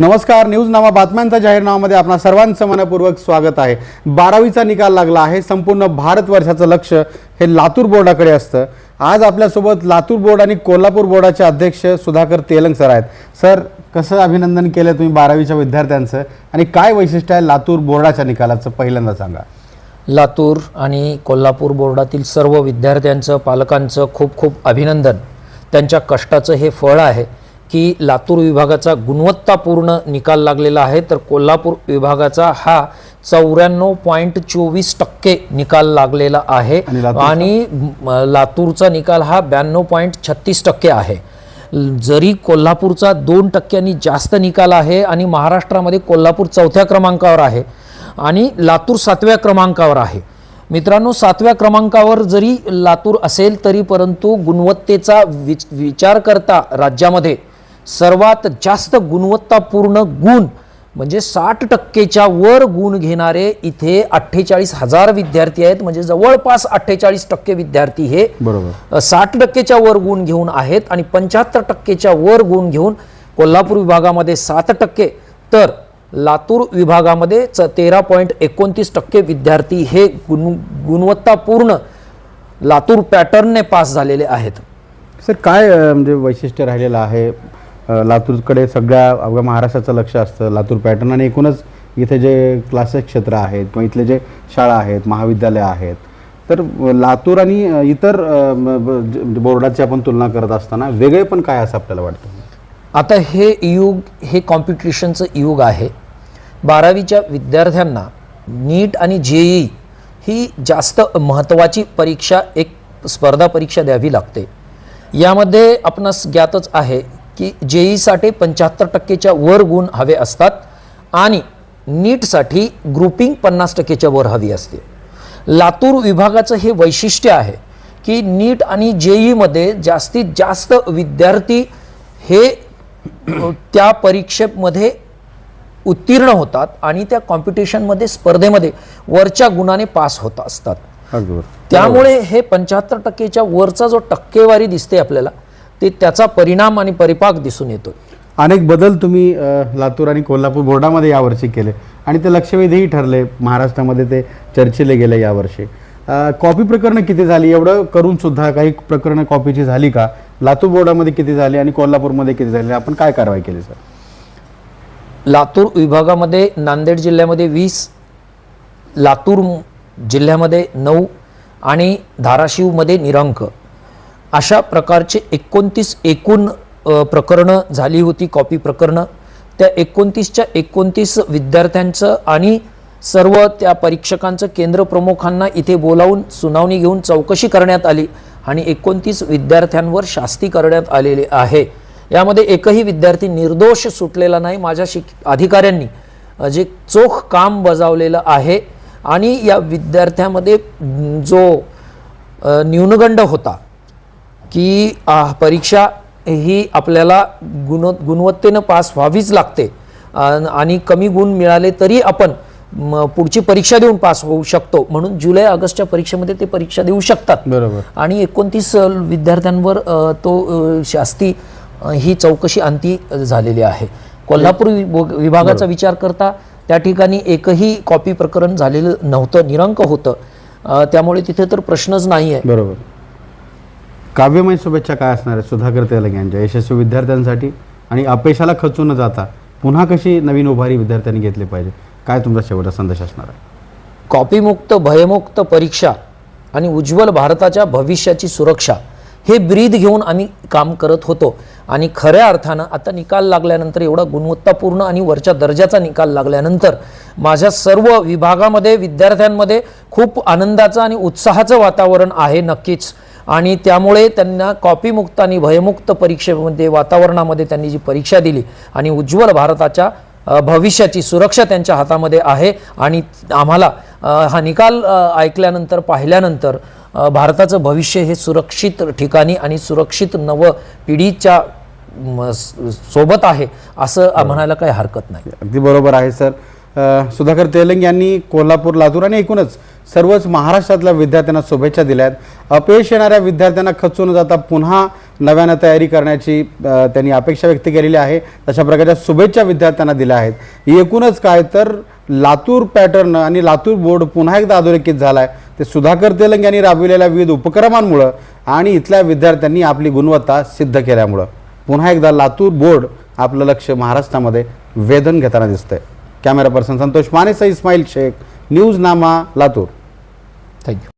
नमस्कार न्यूज नामा बातम्यांचा जाहीरनामामध्ये आपणा सर्वांचं मनपूर्वक स्वागत आहे. बारावीचा निकाल लागला आहे संपूर्ण भारतवर्षाचं लक्ष हे लातूर बोर्डाकडे असतं. आज आपल्यासोबत लातूर बोर्ड आणि कोल्हापूर बोर्डाचे अध्यक्ष सुधाकर तेलंग सर आहेत. सर कसं अभिनंदन केलं तुम्ही बारावीच्या विद्यार्थ्यांचं? आणि काय वैशिष्ट्य आहे लातूर बोर्डाच्या निकालाचं पहिल्यांदा सांगा. लातूर आणि कोल्हापूर बोर्डातील सर्व विद्यार्थ्यांचं पालकांचं खूप खूप अभिनंदन. त्यांच्या कष्टाचं हे फळ आहे. की लातूर विभागाचा गुणवत्तापूर्ण निकाल लागलेला आहे तर कोल्हापूर विभागाचा हा चौऱ्याण्णव पॉईंट चोवीस टक्के निकाल लागलेला आहे. आणि लातूरचा? निकाल हा ब्याण्णव पॉईंट छत्तीस टक्के आहे. जरी कोल्हापूरचा दोन टक्क्यांनी जास्त निकाल आहे आणि महाराष्ट्रामध्ये कोल्हापूर चौथ्या क्रमांकावर आहे आणि लातूर सातव्या क्रमांकावर आहे. मित्रांनो सातव्या क्रमांकावर जरी लातूर असेल तरी परंतु गुणवत्तेचा विच विचार करता राज्यामध्ये सर्वात जास्त गुणवत्तापूर्ण गुण म्हणजे साठ टक्केच्या वर गुण घेणारे इथे अठ्ठेचाळीस हजार विद्यार्थी आहेत. म्हणजे जवळपास अठ्ठेचाळीस टक्के विद्यार्थी हे बरोबर. साठ टक्केच्या वर गुण घेऊन आहेत आणि पंच्याहत्तर टक्केच्या वर गुण घेऊन कोल्हापूर विभागामध्ये सात टक्के. तर लातूर विभागामध्ये च तेरा पॉईंट एकोणतीस टक्के विद्यार्थी हे गुण गुणवत्तापूर्ण लातूर पॅटर्नने पास झालेले आहेत. सर काय म्हणजे वैशिष्ट्य राहिलेलं आहे? लातूरकडे सगळ्या अवघ्या महाराष्ट्राचं लक्ष असतं. लातूर पॅटर्न आणि एकूणच इथे जे क्लासेस क्षेत्र आहेत किंवा इथले जे शाळा आहेत महाविद्यालय आहेत. तर लातूर आणि इतर बोर्डाची आपण तुलना करत असताना वेगळे पण काय असं आपल्याला वाटतं? आता हे युग हे कॉम्पिटिशनचं युग आहे. बारावीच्या विद्यार्थ्यांना नीट आणि जेई ही जास्त महत्त्वाची परीक्षा एक स्पर्धा परीक्षा द्यावी लागते. यामध्ये आपणास ज्ञातच आहे की जेईसाठी पंच्याहत्तर टक्केच्या वर गुण हवे असतात आणि नीटसाठी ग्रुपिंग पन्नास टक्केच्या वर हवी असते लातूर विभागाचं हे वैशिष्ट्य आहे की नीट आणि जेईमध्ये जास्तीत जास्त विद्यार्थी हे त्या परीक्षेमध्ये उत्तीर्ण होतात आणि त्या कॉम्पिटिशनमध्ये स्पर्धेमध्ये वरच्या गुणाने पास होत असतात. त्यामुळे हे पंच्याहत्तर टक्केच्या वरचा जो टक्केवारी दिसते आपल्याला ते त्याचा परिणाम आणि परिपाक दिसून येतो अनेक बदल तुम्ही लातूर आणि कोल्हापूर बोर्डामध्ये यावर्षी केले आणि ते लक्षवेधीही ठरले. महाराष्ट्रामध्ये ते चर्चेले गेले यावर्षी. कॉपी प्रकरणं किती झाली? एवढं करून सुद्धा काही प्रकरणं कॉपीची झाली का? लातूर बोर्डामध्ये किती झाली आणि कोल्हापूरमध्ये किती झाली? आपण काय कारवाई केली सर? लातूर विभागामध्ये नांदेड जिल्ह्यामध्ये वीस लातूर जिल्ह्यामध्ये नऊ आणि धाराशिवमध्ये निरंक. अशा प्रकारचे एकोणतीस एकूण प्रकरणं झाली होती कॉपी प्रकरणं. त्या एकोणतीसच्या एकोणतीस विद्यार्थ्यांचं आणि सर्व त्या परीक्षकांचं केंद्र प्रमुखांना इथे बोलावून सुनावणी घेऊन चौकशी करण्यात आली आणि एकोणतीस विद्यार्थ्यांवर शास्ती करण्यात आलेले आहे. यामध्ये एकही विद्यार्थी निर्दोष सुटलेला नाही माझ्या शिक अधिकाऱ्यांनी जे चोख काम बजावलेलं आहे आणि या विद्यार्थ्यामध्ये जो न्यूनगंड होता की परीक्षा ही आपल्याला गुण गुणवत्तेनं पास व्हावीच लागते. आणि कमी गुण मिळाले तरी आपण पुढची परीक्षा देऊन पास होऊ शकतो. म्हणून जुलै ऑगस्टच्या परीक्षेमध्ये ते परीक्षा देऊ शकतात. बरोबर. आणि एकोणतीस विद्यार्थ्यांवर तो शास्ती ही चौकशी अंती झालेली आहे. कोल्हापूर विभ- विभागाचा विचार करता त्या ठिकाणी एकही कॉपी प्रकरण झालेलं नव्हतं निरंक होतं. त्यामुळे तिथे तर प्रश्नच नाही आहे बरोबर. काव्यमय शुभेच्छा काय असणार आहे सुधाकर तेलंग यांच्या यशस्वी विद्यार्थ्यांसाठी. आणि अपयशाला खचून न जाता पुन्हा कशी नवीन उभारी विद्यार्थ्यांनी घेतली पाहिजे? काय तुमचा शेवटचा संदेश असणार आहे? कॉपीमुक्त भयमुक्त परीक्षा आणि उज्ज्वल भारताच्या भविष्याची सुरक्षा हे ब्रीद घेऊन आम्ही काम करत होतो. आणि खऱ्या अर्थानं आता निकाल लागल्यानंतर एवढा गुणवत्तापूर्ण आणि वरच्या दर्जाचा निकाल लागल्यानंतर माझ्या सर्व विभागामध्ये विद्यार्थ्यांमध्ये खूप आनंदाचं आणि उत्साहाचं वातावरण आहे नक्कीच. आणि त्यामुळे त्यांना कॉपीमुक्त आणि भयमुक्त परीक्षेमध्ये वातावरणामध्ये त्यांनी जी परीक्षा दिली आणि उज्ज्वल भारताच्या भविष्याची सुरक्षा त्यांच्या हातामध्ये आहे. आणि आम्हाला हा निकाल ऐकल्यानंतर पाहिल्यानंतर भारताचं भविष्य हे सुरक्षित ठिकाणी आणि सुरक्षित नव पिढीच्या सोबत आहे असं म्हणायला काही हरकत नाही. अगदी बरोबर आहे सर. सुधाकर तेलंग यांनी कोल्हापूर लातूर आणि एकूणच सर्वच महाराष्ट्रातल्या विद्यार्थ्यांना शुभेच्छा दिल्या आहेत. अपयश येणाऱ्या विद्यार्थ्यांना खचून जाता पुन्हा नव्यानं तयारी करण्याची त्यांनी अपेक्षा व्यक्त केलेली आहे. तशा प्रकारच्या शुभेच्छा विद्यार्थ्यांना दिल्या आहेत. एकूणच काय तर लातूर पॅटर्न आणि लातूर बोर्ड पुन्हा एकदा अधोरेखित झाला आहे ते सुधाकर तेलंग यांनी राबविलेल्या विविध उपक्रमांमुळं आणि इथल्या विद्यार्थ्यांनी आपली गुणवत्ता सिद्ध केल्यामुळं. पुन्हा एकदा लातूर बोर्ड आपलं लक्ष महाराष्ट्रामध्ये वेधन घेताना दिसतंय. Camera person Santosh मानेसह Ismail Shaikh news Nama Latur thank you